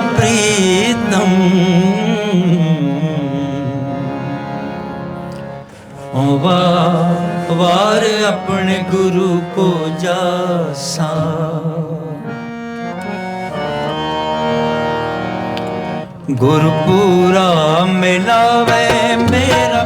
प्रीतम ਵਾਰ ਆਪਣੇ ਗੁਰੂ ਪੂਜਾ ਸਾ ਗੁਰਪੂਰਾ ਮਿਲਾਵੇ ਮੇਰਾ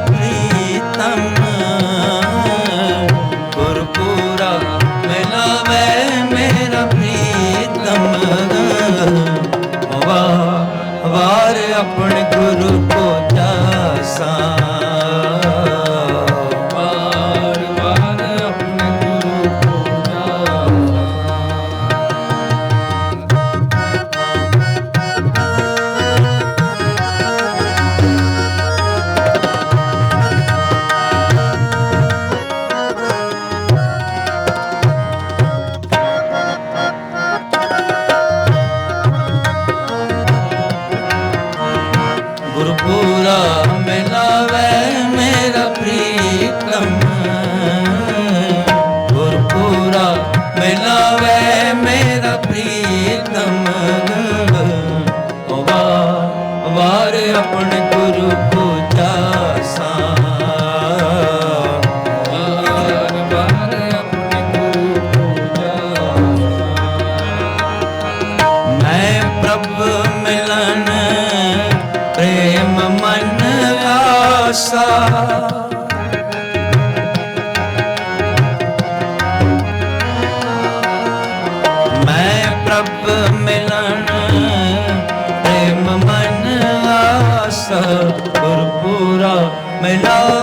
love.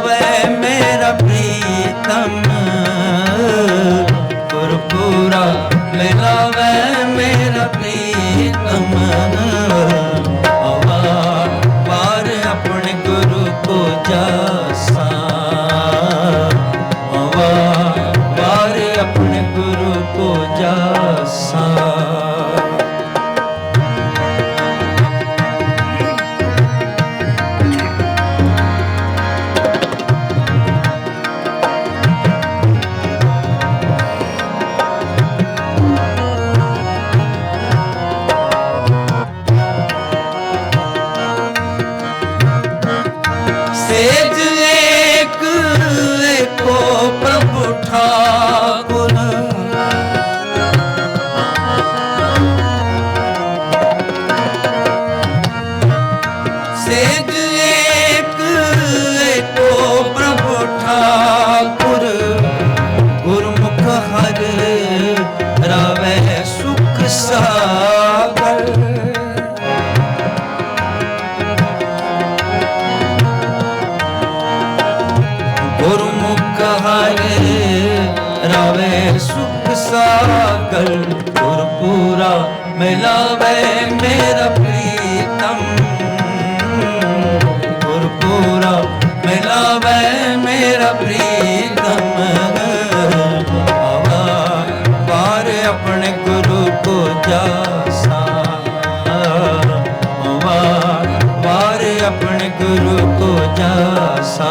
ਜਸਾ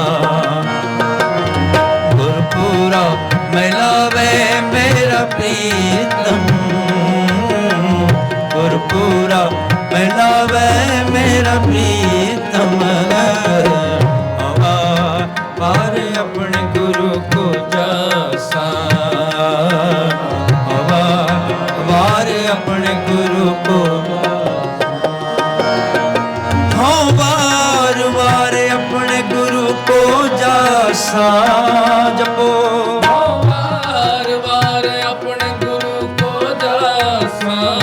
ਗੁਰਪੁਰਾ ਮਿਲਾਵੇ ਮੇਰਾ ਪ੍ਰੀਤਮ ਗੁਰਪੁਰਾ ਮਿਲਾਵੇ ਮੇਰਾ ਪ੍ਰੀਤਮ Brahma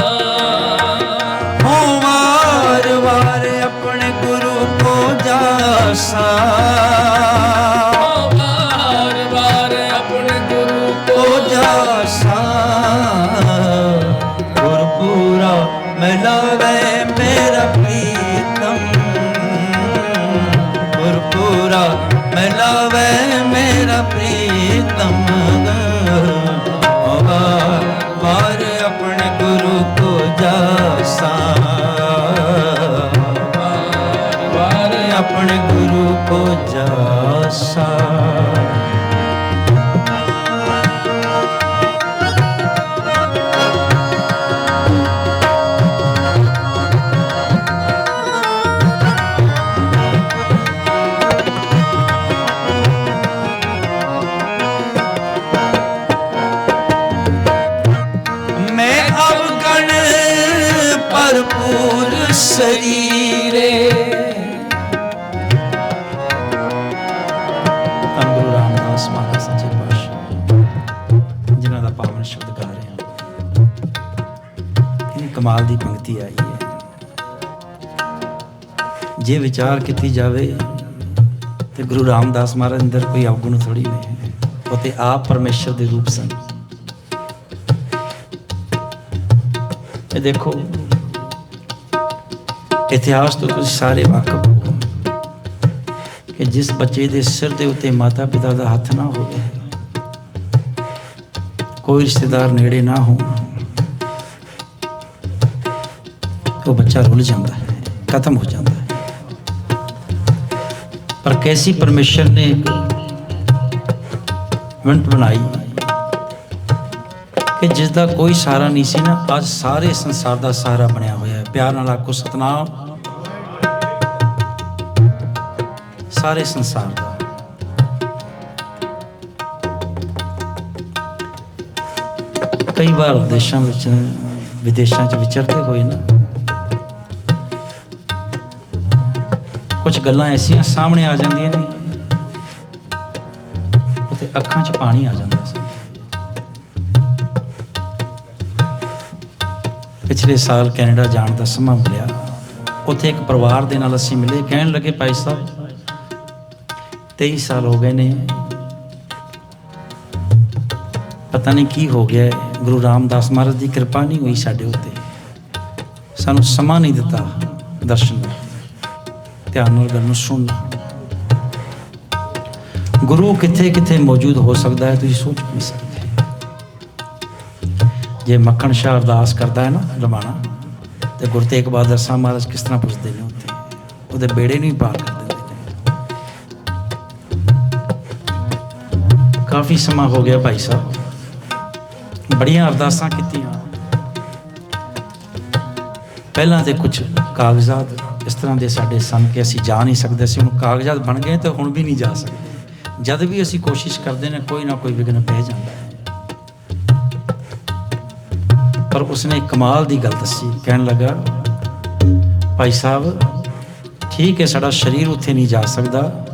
ਭਰਪੂਰ ਸਰੀਰੇ। ਧੰਨ ਰਾਮਦਾਸ ਮਹਾਰਾਜ ਸੱਚੇ ਪਾਤਸ਼ਾਹ, ਜਿਨ੍ਹਾਂ ਦਾ ਪਾਵਨ ਸ਼ਬਦ ਗਾ ਰਹੇ ਹਾਂ। ਇਹ ਕਮਾਲ ਦੀ ਪੰਕਤੀ ਆਈ ਹੈ। ਜੇ ਵਿਚਾਰ ਕੀਤੀ ਜਾਵੇ, ਤੇ ਗੁਰੂ ਰਾਮਦਾਸ ਮਹਾਰਾਜ ਅੰਦਰ ਕੋਈ ਅਵਗੁਣ ਥੋੜੀ ਨਹੀਂ ਹੈ। ਉਹ ਤੇ ਆਪ ਪਰਮੇਸ਼ਰ ਦੇ ਰੂਪ ਸਨ। ਇਹ ਦੇਖੋ ਇਤਿਹਾਸ ਤੋਂ ਤੁਸੀਂ ਸਾਰੇ ਵਾਕਫ ਹੋ। ਕਿ ਜਿਸ ਬੱਚੇ ਦੇ ਸਿਰ ਦੇ ਉੱਤੇ ਮਾਤਾ ਪਿਤਾ ਦਾ ਹੱਥ ਨਾ ਹੋਵੇ, ਕੋਈ ਰਿਸ਼ਤੇਦਾਰ ਨੇੜੇ ਨਾ ਹੋ ਉਹ ਬੱਚਾ ਰੁੱਲ ਜਾਂਦਾ ਹੈ, ਖਤਮ ਹੋ ਜਾਂਦਾ ਹੈ। ਪਰ ਕੈਸੀ ਪਰਮੇਸ਼ਰ ਨੇ ਇੱਕ ਬਣਾਈ ਕਿ ਜਿਸ ਦਾ ਕੋਈ ਸਹਾਰਾ ਨਹੀਂ ਸੀ ਨਾ, ਅੱਜ ਸਾਰੇ ਸੰਸਾਰ ਦਾ ਸਹਾਰਾ ਬਣਿਆ ਹੋਇਆ ਹੈ। ਪਿਆਰ ਨਾਲ ਆਖੋ, ਸਤਨਾਮ। ਸਾਰੇ ਸੰਸਾਰ ਦਾ। ਕਈ ਵਾਰ ਦੇਸ਼ਾਂ ਵਿੱਚ, ਵਿਦੇਸ਼ਾਂ 'ਚ ਵਿਚਰਦੇ ਹੋਏ ਨਾ ਕੁਝ ਗੱਲਾਂ ਐਸੀਆਂ ਸਾਹਮਣੇ ਆ ਜਾਂਦੀਆਂ ਨੇ ਉਤੇ ਅੱਖਾਂ 'ਚ ਪਾਣੀ ਆ ਜਾਂਦਾ ਸੀ। ਪਿਛਲੇ ਸਾਲ ਕੈਨੇਡਾ ਜਾਣ ਦਾ ਸਮਾਂ ਮਿਲਿਆ। ਉੱਥੇ ਇੱਕ ਪਰਿਵਾਰ ਦੇ ਨਾਲ ਅਸੀਂ ਮਿਲੇ, ਕਹਿਣ ਲੱਗੇ, ਭਾਈ ਸਾਹਿਬ 23 ਸਾਲ ਹੋ ਗਏ ਨੇ। ਪਤਾ ਨਹੀਂ ਕੀ ਹੋ ਗਿਆ ਗੁਰੂ ਰਾਮਦਾਸ ਮਹਾਰਾਜ ਦੀ ਕਿਰਪਾ ਨਹੀਂ ਹੋਈ ਸਾਡੇ ਉੱਤੇ। ਸਾਨੂੰ ਸਮਾਂ ਨਹੀਂ ਦਿੱਤਾ ਦਰਸ਼ਨ ਦਾ। ਧਿਆਨ ਨਾਲ ਗੱਲ ਨੂੰ ਸੁਣਨਾ ਗੁਰੂ ਕਿੱਥੇ ਕਿੱਥੇ ਮੌਜੂਦ ਹੋ ਸਕਦਾ ਹੈ ਤੁਸੀਂ ਸੋਚ ਨਹੀਂ ਸਕਦੇ। ਜੇ ਮੱਖਣ ਸ਼ਾਹ ਅਰਦਾਸ ਕਰਦਾ ਹੈ ਨਾ ਰਮਾਣਾ ਤੇ ਗੁਰੂ ਤੇਗ ਬਹਾਦਰ ਸਾਹਿਬ ਮਹਾਰਾਜ ਕਿਸ ਤਰ੍ਹਾਂ ਪੁੱਛਦੇ ਨੇ ਉੱਥੇ? ਉਹਦੇ ਬੇੜੇ ਨੂੰ ਹੀ ਪਾਰ ਕਾਫੀ ਸਮਾਂ ਹੋ ਗਿਆ ਭਾਈ ਸਾਹਿਬ। ਬੜੀਆਂ ਅਰਦਾਸਾਂ ਕੀਤੀਆਂ। ਪਹਿਲਾਂ ਤੇ ਕੁਝ ਕਾਗਜ਼ਾਤ ਇਸ ਤਰ੍ਹਾਂ ਦੇ ਸਾਡੇ ਸਨ ਕਿ ਅਸੀਂ ਜਾ ਨਹੀਂ ਸਕਦੇ ਸੀ ਹੁਣ ਕਾਗਜ਼ਾਤ ਬਣ ਗਏ ਤੇ ਹੁਣ ਵੀ ਨਹੀਂ ਜਾ ਸਕਦੇ। ਜਦ ਵੀ ਅਸੀਂ ਕੋਸ਼ਿਸ਼ ਕਰਦੇ ਨੇ, ਕੋਈ ਨਾ ਕੋਈ ਵਿਘਨ ਪੈ ਜਾਂਦਾ ਹੈ। ਪਰ ਉਸਨੇ ਕਮਾਲ ਦੀ ਗੱਲ ਦੱਸੀ। ਕਹਿਣ ਲੱਗਾ, ਭਾਈ ਸਾਹਿਬ, ਠੀਕ ਹੈ, ਸਾਡਾ ਸਰੀਰ ਉੱਥੇ ਨਹੀਂ ਜਾ ਸਕਦਾ।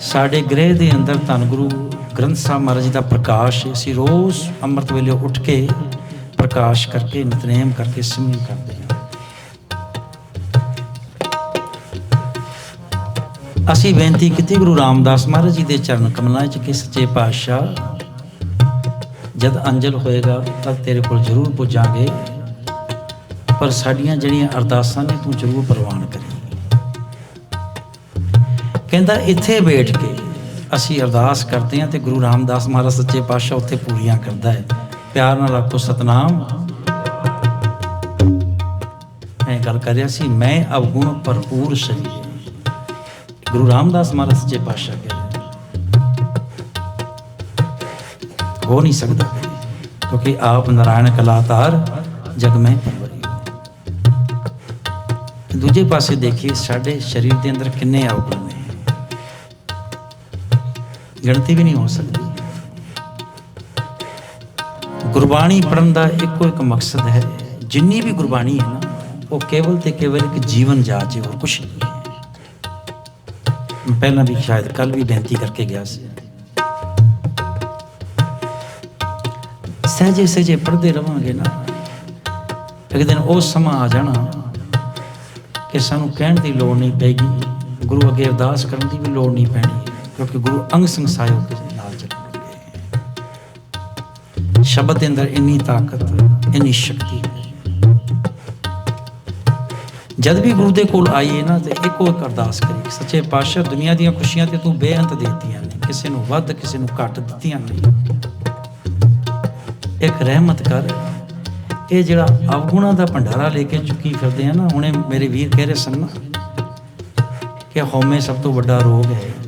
ਸਾਡੇ ਗ੍ਰਹਿ ਦੇ ਅੰਦਰ ਧੰਨ ਗੁਰੂ ਗ੍ਰੰਥ ਸਾਹਿਬ ਮਹਾਰਾਜ ਜੀ ਦਾ ਪ੍ਰਕਾਸ਼ ਅਸੀਂ ਰੋਜ਼ ਅੰਮ੍ਰਿਤ ਵੇਲੇ ਉੱਠ ਕੇ ਪ੍ਰਕਾਸ਼ ਕਰਕੇ, ਨਿਤਨੇਮ ਕਰਕੇ, ਸਿਮਰਨ ਕਰਦੇ ਹਾਂ। ਅਸੀਂ ਬੇਨਤੀ ਕੀਤੀ ਗੁਰੂ ਰਾਮਦਾਸ ਮਹਾਰਾਜ ਜੀ ਦੇ ਚਰਨ ਕਮਲਾਂ 'ਚ ਕਿ ਸੱਚੇ ਪਾਤਸ਼ਾਹ, ਜਦ ਅੰਜਲ ਹੋਏਗਾ ਤਦ ਤੇਰੇ ਕੋਲ ਜ਼ਰੂਰ ਪੁੱਜਾਂਗੇ, ਪਰ ਸਾਡੀਆਂ ਜਿਹੜੀਆਂ ਅਰਦਾਸਾਂ ਨੇ ਤੂੰ ਜ਼ਰੂਰ ਪ੍ਰਵਾਨ ਕਰੀ। ਕਹਿੰਦਾ, ਇੱਥੇ ਬੈਠ ਕੇ ਅਸੀਂ ਅਰਦਾਸ ਕਰਦੇ ਹਾਂ ਤੇ ਗੁਰੂ ਰਾਮਦਾਸ ਮਹਾਰਾਜ ਸੱਚੇ ਪਾਤਸ਼ਾਹ ਉੱਥੇ ਪੂਰੀਆਂ ਕਰਦਾ ਹੈ। ਪਿਆਰ ਨਾਲ ਆਖੋ ਸਤਨਾਮ। ਮੈਂ ਗੱਲ ਕਰ ਰਿਹਾ ਸੀ, ਮੈਂ ਅਵਗੁਣ ਭਰਪੂਰ ਸਰੀਰ। ਗੁਰੂ ਰਾਮਦਾਸ ਮਹਾਰਾਜ ਸੱਚੇ ਪਾਤਸ਼ਾਹ ਕਹਿ ਹੋ ਨਹੀਂ ਸਕਦਾ, ਕਿਉਂਕਿ ਆਪ ਨਾਰਾਇਣ ਕਲਾਤਾਰ ਜਗ ਮੈਂ ਪਰਵਰੀ ਦੂਜੇ ਪਾਸੇ ਦੇਖੀਏ, ਸਾਡੇ ਸਰੀਰ ਦੇ ਅੰਦਰ ਕਿੰਨੇ ਅਵਗੁਣ ਗਿਣਤੀ ਵੀ ਨਹੀਂ ਹੋ ਸਕਦੀ। ਗੁਰਬਾਣੀ ਪੜਨ ਦਾ ਇੱਕੋ ਇੱਕ ਮਕਸਦ ਹੈ, ਜਿੰਨੀ ਵੀ ਗੁਰਬਾਣੀ ਹੈ ਨਾ, ਉਹ ਕੇਵਲ ਤੇ ਕੇਵਲ ਇੱਕ ਜੀਵਨ ਜਾਚ ਹੈ, ਹੋਰ ਕੁਝ ਨਹੀਂ ਹੈ। ਪਹਿਲਾਂ ਵੀ ਸ਼ਾਇਦ ਕੱਲ ਵੀ ਬੇਨਤੀ ਕਰਕੇ ਗਿਆ ਸੀ। ਸਹਿਜੇ ਸਹਿਜੇ ਪੜ੍ਹਦੇ ਰਵਾਂਗੇ ਨਾ। ਇੱਕ ਦਿਨ ਉਹ ਸਮਾਂ ਆ ਜਾਣਾ ਕਿ ਸਾਨੂੰ ਕਹਿਣ ਦੀ ਲੋੜ ਨਹੀਂ ਪੈਗੀ। ਗੁਰੂ ਅੱਗੇ ਅਰਦਾਸ ਕਰਨ ਦੀ ਵੀ ਲੋੜ ਨਹੀਂ ਪੈਣੀ। ਕਿਉਂਕਿ ਗੁਰੂ ਅੰਗ ਸੰਗ ਸਾਹਿਬ ਦੇ ਨਾਲ ਚੱਲਣਗੇ ਸ਼ਬਦ ਦੇ ਅੰਦਰ ਇੰਨੀ ਤਾਕਤ ਇੰਨੀ ਸ਼ਕਤੀ ਹੈ ਜਦ ਵੀ ਗੁਰੂ ਦੇ ਕੋਲ ਆਈਏ ਨਾ ਤੇ ਇੱਕੋ ਇੱਕ ਅਰਦਾਸ ਕਰੀ ਸੱਚੇ ਪਾਤਸ਼ਾਹ ਦੁਨੀਆ ਦੀਆਂ ਖੁਸ਼ੀਆਂ ਤੇ ਤੂੰ ਬੇਅੰਤ ਦੇਤੀਆਂ ਨੇ ਕਿਸੇ ਨੂੰ ਵੱਧ ਕਿਸੇ ਨੂੰ ਘੱਟ ਦਿੱਤੀਆਂ ਨਹੀਂ ਇੱਕ ਰਹਿਮਤ ਕਰ ਇਹ ਜਿਹੜਾ ਅਵਗੁਣਾ ਦਾ ਭੰਡਾਰਾ ਲੈ ਕੇ ਚੁੱਕੀ ਫਿਰਦੇ ਆ ਨਾ ਹੁਣੇ ਮੇਰੇ ਵੀਰ ਕਹਿ ਰਹੇ ਸਨ ਨਾ ਕਿ ਹਉਮੈ ਸਭ ਤੋਂ ਵੱਡਾ ਰੋਗ ਹੈ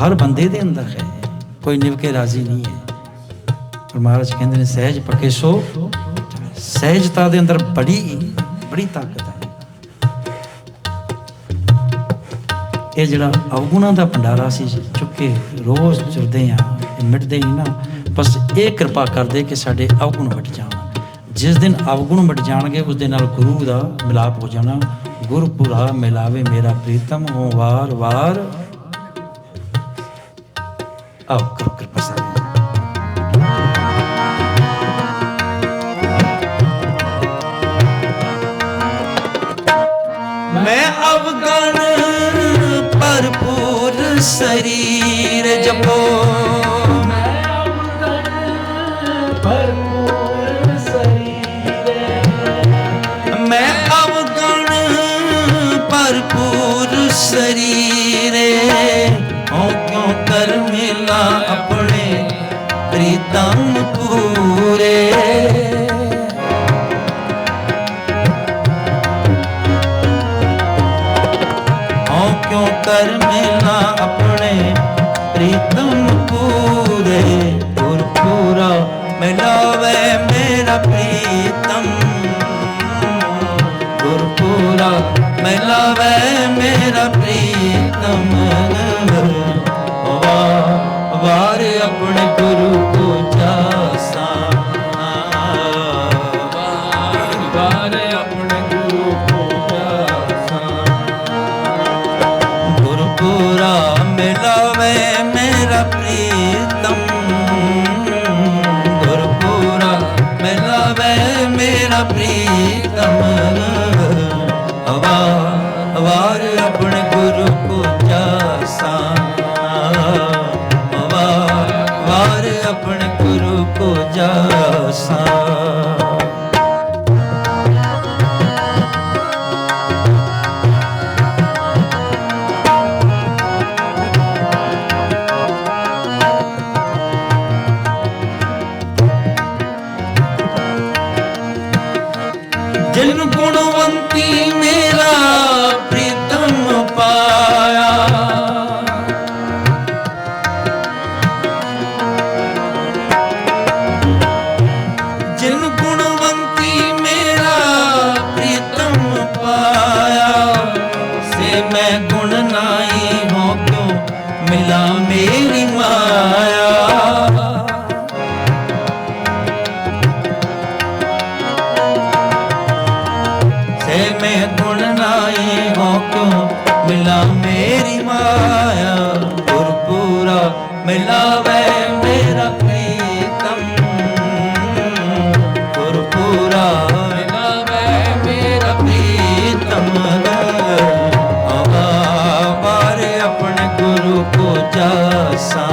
ਹਰ ਬੰਦੇ ਦੇ ਅੰਦਰ ਹੈ। ਕੋਈ ਨਿਭ ਕੇ ਰਾਜ਼ੀ ਨਹੀਂ ਹੈ। ਪਰ ਮਹਾਰਾਜ ਕਹਿੰਦੇ ਨੇ, ਸਹਿਜ ਪੱਕੇ ਸੋ। ਸਹਿਜਤਾ ਦੇ ਅੰਦਰ ਬੜੀ ਬੜੀ ਤਾਕਤ ਹੈ। ਇਹ ਜਿਹੜਾ ਅਵਗੁਣਾਂ ਦਾ ਭੰਡਾਰਾ ਸੀ, ਚੁੱਕੇ ਰੋਜ਼ ਚੁਰਦੇ ਆ ਮਿਟਦੇ ਹੀ ਨਾ। ਬਸ ਇਹ ਕਿਰਪਾ ਕਰਦੇ ਕਿ ਸਾਡੇ ਅਵਗੁਣ ਹਟ ਜਾਣ। ਜਿਸ ਦਿਨ ਅਵਗੁਣ ਮਿਟ ਜਾਣਗੇ, ਉਸ ਦੇ ਨਾਲ ਗੁਰੂ ਦਾ ਮਿਲਾਪ ਹੋ ਜਾਣਾ। ਗੁਰਪੁਰਾ ਮਿਲਾਵੇ ਮੇਰਾ ਪ੍ਰੀਤਮ, ਹੋ ਵਾਰ ਵਾਰ ਆਓ, ਕਰੋ ਕਿਰਪਾ ਸਾਹਿਬ ਮੈਂ ਅਵਗਣ ਭਰਪੂਰ ਸਰੀਰ ਜਪੋ। ਮੈਂ ਅਵਗਣ ਭਰਪੂਰ ਸਰੀਰੇ ਮੈਂ ਅਵਗਣ ਭਰਪੂਰ ਸਰੀਰ ਆਪਣੇ ਪ੍ਰੀਤਮ ਪੂਰੇ। ਹਉ ਕਿਉ ਕਰ ਮਿਲਾ ਆਪਣੇ ਪ੍ਰੀਤਮ ਪੂਰੇ? ਗੁਰ ਪੂਰਾ ਮਿਲਾਵੇ ਮੇਰਾ ਪ੍ਰੀਤਮ। ਗੁਰ ਪੂਰਾ ਮਿਲਾਵੇ ਮੇਰਾ ਪ੍ਰੀਤਮ। ਵਾ- ਵਾਰ ਆਪਣੇ ਗੁਰੂ ਕੋ ਜਾਸਾ ਵਾਰ ਵਾਰ ਆਪਣੇ ਗੁਰੂ ਕੋ ਜਾਸਾਂ ਗੁਰਪੁਰਾ ਮਿਲਾਵੇ ਮੇਰਾ ਪ੍ਰੀਤਮ। ਗੁਰਪੁਰਾ ਮਿਲਾਵੇ ਮੇਰਾ ਪ੍ਰੀਤਮ। ਕੋ ਜਾਸਾ। ਜਿਨ ਗੁਣਵੰਤੀ ਮਿਲਾਵੇ ਮੇਰਾ ਪ੍ਰੀਤਮ। ਗੁਰਪੂਰਾ ਮਿਲਾਵੇ ਮੇਰਾ ਪ੍ਰੀਤਮ ਆਵਾ ਬਾਰੇ ਆਪਣੇ ਗੁਰੂ ਕੋ ਜਾਸਾ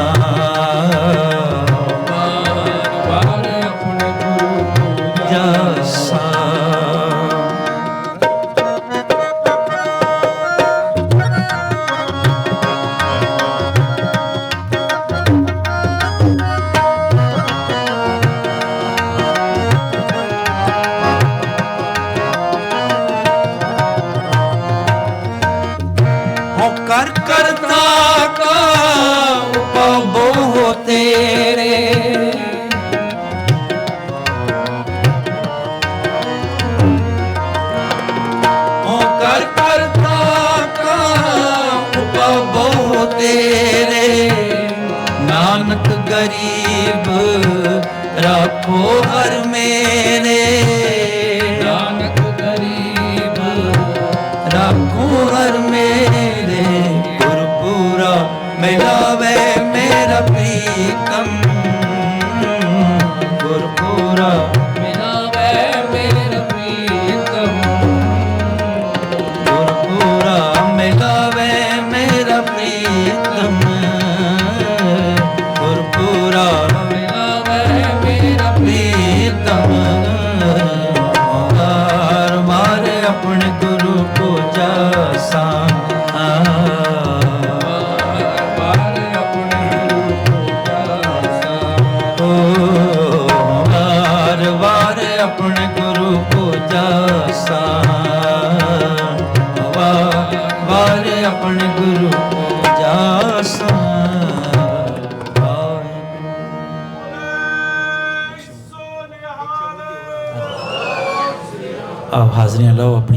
ਨਾਨਕ ਗਰੀਬ ਰੱਖੋ ਜਾਸਾ